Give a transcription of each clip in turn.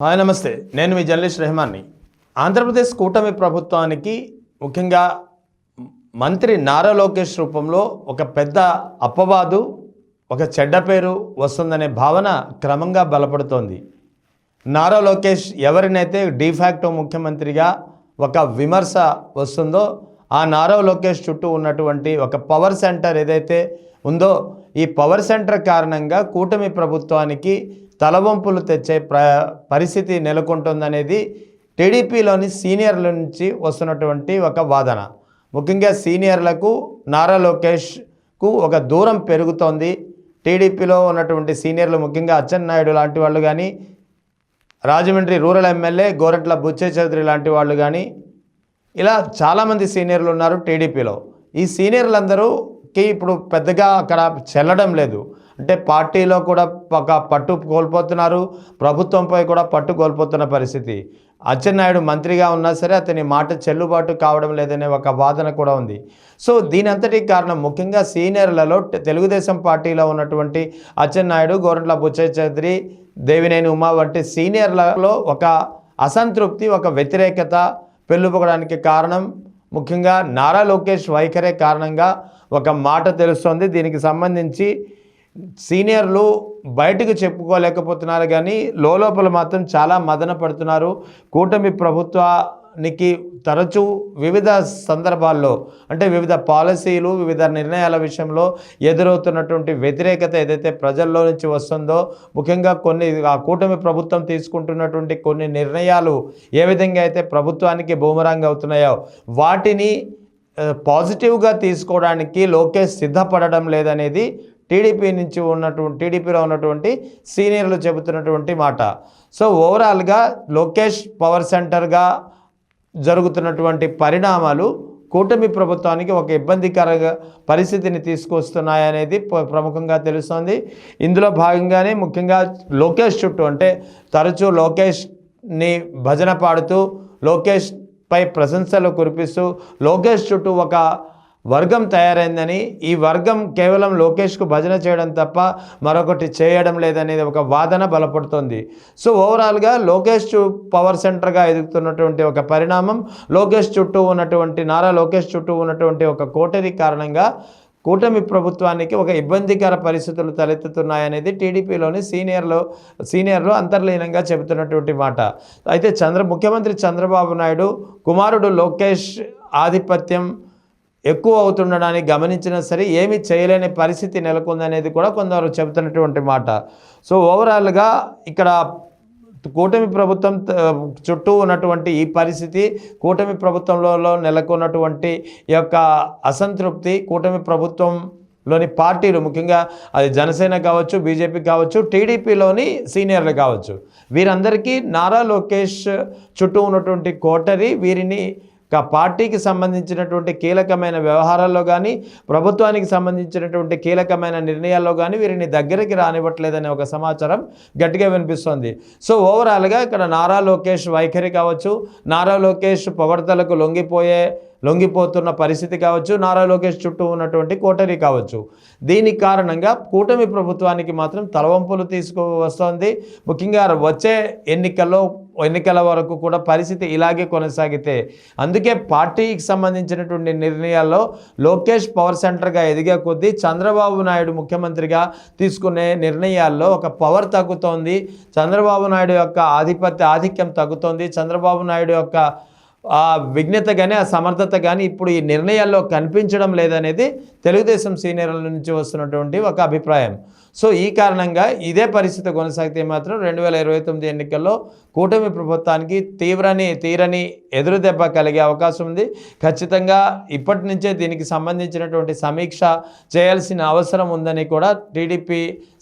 Hi నమస్తే. నేను మీ journalist రెహమాన్ని. Andhra Pradesh కూటమి ప్రభుత్వానికి ముఖ్యంగా మంత్రి నారా లోకేష్ రూపంలో ఒక పెద్ద అప్పవాదు ఒక చెడ్డ పేరు వస్తుందనే భావన క్రమంగా బలపడుతోంది. నారా లోకేష్ ఎవరినైతే డిఫాక్టో ముఖ్యమంత్రిగా ఒక విమర్శ వస్తుందో ఆ నారా లోకేష్ చుట్టూ ఉన్నటువంటి ఒక పవర్ సెంటర్ ఏదైతే ఉందో ఈ పవర్ సెంటర్ కారణంగా కూటమి ప్రభుత్వానికి తలవంపులు తెచ్చే ప్ర పరిస్థితి నెలకొంటుందనేది టీడీపీలోని సీనియర్ల నుంచి వస్తున్నటువంటి ఒక వాదన. ముఖ్యంగా సీనియర్లకు నారా లోకేష్కు ఒక దూరం పెరుగుతోంది. టీడీపీలో ఉన్నటువంటి సీనియర్లు ముఖ్యంగా అచ్చెన్నాయుడు లాంటి వాళ్ళు కానీ రాజమండ్రి రూరల్ ఎమ్మెల్యే గోరంట్ల బుచ్చే చౌదరి లాంటి వాళ్ళు కానీ ఇలా చాలామంది సీనియర్లు ఉన్నారు టీడీపీలో. ఈ సీనియర్లందరూకి ఇప్పుడు పెద్దగా అక్కడ చెల్లడం లేదు. అంటే పార్టీలో కూడా ఒక పట్టు కోల్పోతున్నారు ప్రభుత్వంపై కూడా పట్టు కోల్పోతున్న పరిస్థితి. అచ్చెన్నాయుడు మంత్రిగా ఉన్నా సరే అతని మాట చెల్లుబాటు కావడం లేదనే ఒక వాదన కూడా ఉంది. సో దీని అంతటికి కారణం ముఖ్యంగా సీనియర్లలో తెలుగుదేశం పార్టీలో ఉన్నటువంటి అచ్చెన్నాయుడు గోరంట్ల బుచ్చయ్య చౌదరి దేవినేని ఉమా వంటి సీనియర్లలో ఒక అసంతృప్తి ఒక వ్యతిరేకత పెళ్ళుపోవడానికి కారణం ముఖ్యంగా నారా లోకేష్ వైఖరే కారణంగా ఒక మాట తెలుస్తోంది. దీనికి సంబంధించి సీనియర్లు బయటకు చెప్పుకోలేకపోతున్నారు కానీ లోపల మాత్రం చాలా మదన పడుతున్నారు. కూటమి ప్రభుత్వానికి తరచూ వివిధ సందర్భాల్లో అంటే వివిధ పాలసీలు వివిధ నిర్ణయాల విషయంలో ఎదురవుతున్నటువంటి వ్యతిరేకత ఏదైతే ప్రజల్లో నుంచి వస్తుందో ముఖ్యంగా కొన్ని ఆ కూటమి ప్రభుత్వం తీసుకుంటున్నటువంటి కొన్ని నిర్ణయాలు ఏ విధంగా అయితే ప్రభుత్వానికి బూమరాంగ్ అవుతున్నాయో వాటిని పాజిటివ్గా తీసుకోవడానికి లోకేష్ సిద్ధపడడం లేదనేది టీడీపీ నుంచి ఉన్నటువంటి టీడీపీలో ఉన్నటువంటి సీనియర్లు చెబుతున్నటువంటి మాట. సో ఓవరాల్గా లోకేష్ పవర్ సెంటర్గా జరుగుతున్నటువంటి పరిణామాలు కూటమి ప్రభుత్వానికి ఒక ఇబ్బందికర పరిస్థితిని తీసుకొస్తున్నాయనేది ప్ర- ప్రముఖంగా తెలుస్తోంది. ఇందులో భాగంగానే ముఖ్యంగా లోకేష్ చుట్టూ అంటే తరచూ లోకేష్ని భజన పాడుతూ లోకేష్ పై ప్రశంసలు కురిపిస్తూ లోకేష్ చుట్టూ ఒక వర్గం తయారైందని ఈ వర్గం కేవలం లోకేష్కు భజన చేయడం తప్ప మరొకటి చేయడం లేదనేది ఒక వాదన బలపడుతోంది. సో ఓవరాల్గా లోకేష్ పవర్ సెంటర్గా ఎదుగుతున్నటువంటి ఒక పరిణామం లోకేష్ చుట్టూ ఉన్నటువంటి నారా లోకేష్ చుట్టూ ఉన్నటువంటి ఒక కోటరి కారణంగా కూటమి ప్రభుత్వానికి ఒక ఇబ్బందికర పరిస్థితులు తలెత్తుతున్నాయనేది టీడీపీలోని సీనియర్లు సీనియర్లు అంతర్లీనంగా చెబుతున్నటువంటి మాట. అయితే చంద్ర ముఖ్యమంత్రి చంద్రబాబు నాయుడు కుమారుడు లోకేష్ ఆధిపత్యం ఎక్కువ అవుతుండడాన్ని గమనించినా సరే ఏమీ చేయలేని పరిస్థితి నెలకొందనేది కూడా కొందరు చెబుతున్నటువంటి మాట. సో ఓవరాల్గా ఇక్కడ కూటమి ప్రభుత్వం చుట్టూ ఉన్నటువంటి ఈ పరిస్థితి కూటమి ప్రభుత్వంలో నెలకొన్నటువంటి ఈ యొక్క అసంతృప్తి కూటమి ప్రభుత్వంలోని పార్టీలు ముఖ్యంగా అది జనసేన కావచ్చు బీజేపీ కావచ్చు టీడీపీలోని సీనియర్లు కావచ్చు. వీరందరికీ నారా లోకేష్ చుట్టూ ఉన్నటువంటి కోటరి వీరిని ఒక పార్టీకి సంబంధించినటువంటి కీలకమైన వ్యవహారాల్లో కానీ ప్రభుత్వానికి సంబంధించినటువంటి కీలకమైన నిర్ణయాల్లో కానీ వీరిని దగ్గరికి రానివ్వట్లేదనే ఒక సమాచారం గట్టిగా వినిపిస్తోంది. సో ఓవరాల్గా ఇక్కడ నారా లోకేష్ వైఖరి కావచ్చు నారా లోకేష్ పొగడతలకు లొంగిపోయే లొంగిపోతున్న పరిస్థితి కావచ్చు నారా లోకేష్ చుట్టూ ఉన్నటువంటి కోటరీ కావచ్చు. దీనికి కారణంగా కూటమి ప్రభుత్వానికి మాత్రం తలవంపులు తీసుకు వస్తోంది. ముఖ్యంగా వచ్చే ఎన్నికల్లో ఎన్నికల వరకు కూడా పరిస్థితి ఇలాగే కొనసాగితే అందుకే పార్టీకి సంబంధించినటువంటి నిర్ణయాల్లో లోకేష్ పవర్ సెంటర్గా ఎదిగే కొద్దీ చంద్రబాబు నాయుడు ముఖ్యమంత్రిగా తీసుకునే నిర్ణయాల్లో ఒక పవర్ తగ్గుతోంది. చంద్రబాబు నాయుడు యొక్క ఆధిపత్య ఆధిక్యం తగ్గుతోంది. చంద్రబాబు నాయుడు యొక్క ఆ విఘ్నత కానీ ఆ సమర్థత కానీ ఇప్పుడు ఈ నిర్ణయాల్లో కనిపించడం లేదనేది తెలుగుదేశం సీనియర్ల నుంచి వస్తున్నటువంటి ఒక అభిప్రాయం. సో ఈ కారణంగా ఇదే పరిస్థితి కొనసాగితే మాత్రం రెండు వేల ఇరవై తొమ్మిది ఎన్నికల్లో కూటమి ప్రభుత్వానికి తీవ్రని తీరని ఎదురు దెబ్బ కలిగే అవకాశం ఉంది. ఖచ్చితంగా ఇప్పటి నుంచే దీనికి సంబంధించినటువంటి సమీక్ష చేయాల్సిన అవసరం ఉందని కూడా టీడీపీ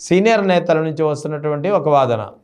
సీనియర్ నేతల నుంచి వస్తున్నటువంటి ఒక వాదన.